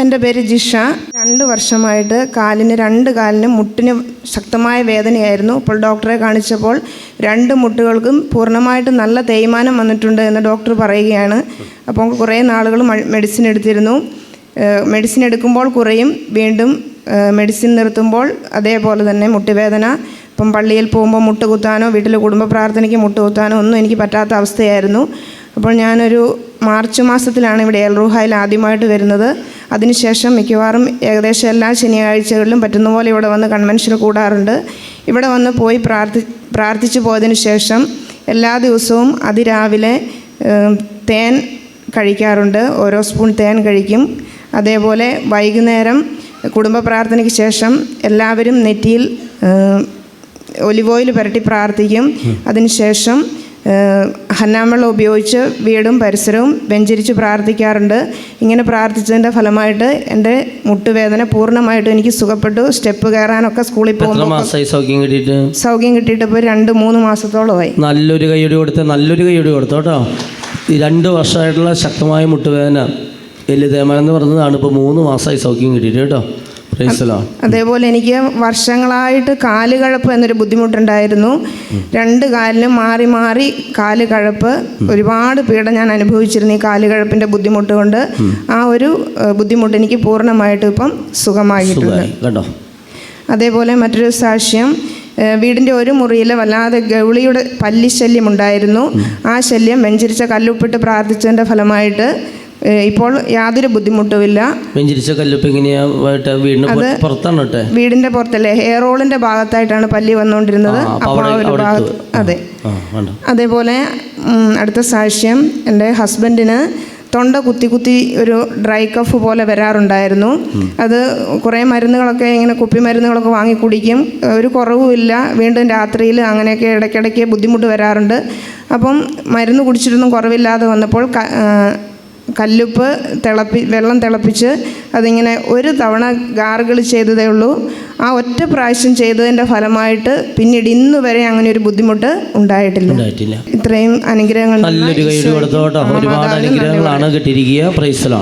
എന്റെ പേര് ജിഷ. രണ്ട് വർഷമായിട്ട് കാലിന് രണ്ട് കാലിന് മുട്ടിന് ശക്തമായ വേദനയായിരുന്നു. അപ്പോൾ ഡോക്ടറെ കാണിച്ചപ്പോൾ രണ്ട് മുട്ടുകൾക്കും പൂർണമായിട്ടും നല്ല തേയ്മാനം വന്നിട്ടുണ്ട് എന്ന് ഡോക്ടർ പറയുകയാണ്. അപ്പോൾ കുറേ നാളുകൾ മെഡിസിൻ എടുത്തിരുന്നു. മെഡിസിൻ എടുക്കുമ്പോൾ കുറയും. വീണ്ടും മെഡിസിൻ നിർത്തുമ്പോൾ അതേപോലെ തന്നെ മുട്ടുവേദന. ഇപ്പം പള്ളിയിൽ പോകുമ്പോൾ മുട്ട് കുത്താനോ വീട്ടിൽ കുടുംബ പ്രാർത്ഥനയ്ക്ക് മുട്ട് കുത്താനോ ഒന്നും എനിക്ക് പറ്റാത്ത അവസ്ഥയായിരുന്നു. അപ്പോൾ ഞാനൊരു മാർച്ച് മാസത്തിലാണ് ഇവിടെ എൽറുഹായിൽ ആദ്യമായിട്ട് വരുന്നത്. അതിനുശേഷം മിക്കവാറും ഏകദേശം എല്ലാ ശനിയാഴ്ചകളിലും പറ്റുന്ന പോലെ ഇവിടെ വന്ന് കൺവെൻഷൻ കൂടാറുണ്ട്. ഇവിടെ വന്ന് പോയി പ്രാർത്ഥി പ്രാർത്ഥിച്ചു പോയതിനു ശേഷം എല്ലാ ദിവസവും അതിരാവിലെ തേൻ കഴിക്കാറുണ്ട്. ഓരോ സ്പൂൺ തേൻ കഴിക്കും. അതേപോലെ വൈകുന്നേരം കുടുംബ പ്രാർത്ഥനയ്ക്ക് ശേഷം എല്ലാവരും നെറ്റിയിൽ ഒലിവ് ഓയിൽ പുരട്ടി പ്രാർത്ഥിക്കും. അതിനുശേഷം ഏഹ്, ഉപയോഗിച്ച് വീടും പരിസരവും വെഞ്ചരിച്ച് പ്രാർത്ഥിക്കാറുണ്ട്. ഇങ്ങനെ പ്രാർത്ഥിച്ചതിന്റെ ഫലമായിട്ട് എന്റെ മുട്ടുവേദന പൂർണമായിട്ടും എനിക്ക് സുഖപ്പെട്ടു. സ്റ്റെപ്പ് കയറാനൊക്കെ സ്കൂളിൽ പോകുന്നു പോകുമ്പോൾ സൗഖ്യം കിട്ടിയിട്ട്? സൗഖ്യം കിട്ടിയിട്ട് ഇപ്പോൾ രണ്ട് മൂന്ന് മാസത്തോളമായി. നല്ലൊരു കൈയടി കൊടുത്ത് നല്ലൊരു കൈയടി കൊടുത്തു കേട്ടോ. ഈ രണ്ട് വർഷമായിട്ടുള്ള ശക്തമായ മുട്ടുവേദന എല്ല് തേമാനം എന്ന് പറഞ്ഞതാണ് ഇപ്പോൾ മൂന്ന് മാസമായി സൗഖ്യം കിട്ടിയിട്ട് കേട്ടോ. അതേപോലെ എനിക്ക് വർഷങ്ങളായിട്ട് കാൽ കഴപ്പ് എന്നൊരു ബുദ്ധിമുട്ടുണ്ടായിരുന്നു. രണ്ട് കാലിനും മാറി മാറി കാൽ കഴപ്പ്. ഒരുപാട് പീഡ ഞാൻ അനുഭവിച്ചിരുന്നു ഈ കാൽ കഴപ്പിന്റെ ബുദ്ധിമുട്ട് കൊണ്ട്. ആ ഒരു ബുദ്ധിമുട്ട് എനിക്ക് പൂർണമായിട്ടും ഇപ്പം സുഖമായിട്ടുണ്ട്. സുഖമായി. അതേപോലെ മറ്റൊരു സാക്ഷ്യം വീടിന്റെ ഒരു മുറിയിൽ വല്ലാതെ ഗൗളിയുടെ പല്ലി ശല്യം ഉണ്ടായിരുന്നു. ആ ശല്യം വെഞ്ചരിച്ച കല്ലുപ്പിട്ട് പ്രാർത്ഥിച്ചതിന്റെ ഫലമായിട്ട് ഇപ്പോൾ യാതൊരു ബുദ്ധിമുട്ടുമില്ല. വെഞ്ചിരിച്ച വീടിന് പുറത്താണ് വീടിന്റെ പുറത്തല്ലേ? ഹെയർ റോളിന്റെ ഭാഗത്തായിട്ടാണ് പല്ലി വന്നുകൊണ്ടിരുന്നത്. അപ്പോൾ അപ്പോൾ ആ ഒരു ഭാഗത്ത് അതെ. അതേപോലെ അടുത്ത സാക്ഷ്യം എന്റെ ഹസ്ബൻഡിന് തൊണ്ട കുത്തി കുത്തി ഒരു ഡ്രൈ കഫ് പോലെ വരാറുണ്ടായിരുന്നു. അത് കുറേ മരുന്നുകളൊക്കെ ഇങ്ങനെ കുപ്പി മരുന്നുകളൊക്കെ വാങ്ങി കുടിക്കും. ഒരു കുറവുമില്ല വീണ്ടും രാത്രിയിൽ അങ്ങനെയൊക്കെ ഇടയ്ക്കിടയ്ക്ക് ബുദ്ധിമുട്ട് വരാറുണ്ട്. അപ്പം മരുന്ന് കുടിച്ചിട്ടൊന്നും കുറവില്ലാതെ വന്നപ്പോൾ കല്ലുപ്പ് തിളപ്പി വെള്ളം തിളപ്പിച്ച് അതിങ്ങനെ ഒരു തവണ ഗാർഗിൾ ചെയ്തതേ ഉള്ളൂ. ആ ഒറ്റ പ്രാവശ്യം ചെയ്തതിന്റെ ഫലമായിട്ട് പിന്നീട് ഇന്ന് വരെ അങ്ങനെ ഒരു ബുദ്ധിമുട്ട് ഉണ്ടായിട്ടില്ല. ഇത്രയും അനുഗ്രഹങ്ങൾ നല്ലൊരു ഒരുപാട് അനുഗ്രഹങ്ങളാണ് കിട്ടിയിരിക്കുക. പ്രൈസലോ